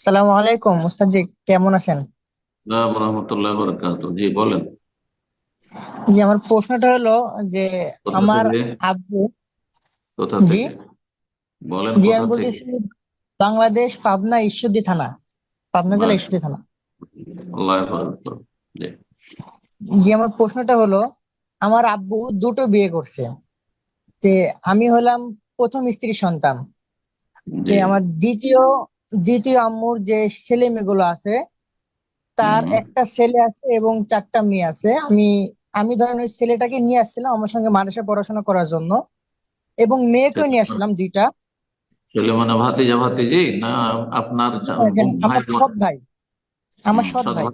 সালামু আলাইকুম মুস্তাদ জি কেমন আছেন? আসসালামু বরকাত জি বলেন। জি আমার প্রশ্নটা হলো যে আমার আব্বু কোথা জি? থেকে? বলেন জি আমি কোথা থেকে? বাংলাদেশ পাবনা ঈশ্বরদী থানা পাবনা জেলা ঈশ্বরদী থানা। আল্লাহ জি। জি আমার প্রশ্নটা হলো আমার আব্বু দুটো বিয়ে করছে। তে আমি হলাম প্রথম স্ত্রীর সন্তান। তে জি আমার দ্বিতীয় দ্বিতীয় আম্মুর যে ছেলে মেয়েগুলো আছে তার একটা ছেলে আছে এবং চারটা মেয়ে আছে। আমি আমি ধরেন ওই ছেলেটাকে নিয়ে আসছিলাম আমার সঙ্গে মাদ্রাসায় পড়াশোনা করার জন্য এবং মেয়েকেও নিয়ে আসছিলাম দুইটা। ছেলে মানে ভাতিজা ভাতিজি না আপনার ভাই আমার সৎ ভাই। আমার সৎ ভাই।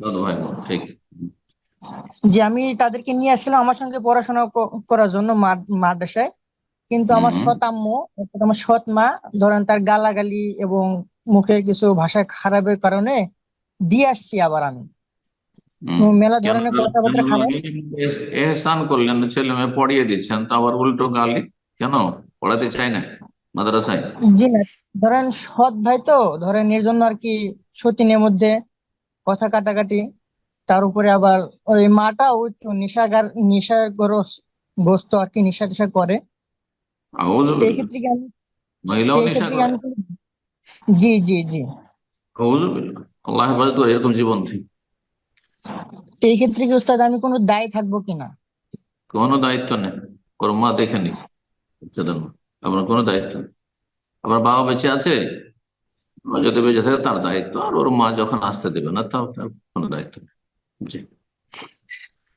সৎ ভাই ঠিক। যে আমি তাদেরকে নিয়ে আসছিলাম আমার সঙ্গে পড়াশোনা করার জন্য মাদ- মাদ্রাসায়। কিন্তু আমার। সৎ আম্মু আমার সৎ মা ধরেন তার গালাগালি এবং মুখের কিছু ভাষা খারাপের কারণে দিয়ে আসছি আবার আমি। মেলা ধরনের কথাবার্তা খারাপ এহ- এহসান করলেন ছেলে মেয়ে পড়িয়ে দিচ্ছেন তো আবার উল্টো গালি কেন? পড়াতে চাই না মাদ্রাসায়। জি না ধরেন সৎ ভাই তো ধরেন এর জন্য আর কি সতীনের মধ্যে কথা কাটাকাটি তার উপরে আবার ওই মাটাও একটু নেশাগার নেশাগ্রস্ত আর কি নেশা টেশা করে। তো এই আউযুবিল্লাহ ক্ষেত্রে কি আমি মহিলাও নেশা করে কোনো- জি জি জি। আউযুবিল্লাহ আল্লাহ হেফাজত করে এরকম জীবন থেকে এই ক্ষেত্রে কি উস্তাদ আমি কোনো দায় থাকব কিনা কোনো দায়িত্ব নেই। ওর মা দেখে নি। আপনার কোনো দায়িত্ব নেই। আপনার বাবা বেঁচে আছে? যদি বেঁচে থাকে তার দায়িত্ব। আর ওর মা যখন আসতে দেবে না তাও তার কোনো দায়িত্ব নেই। জি।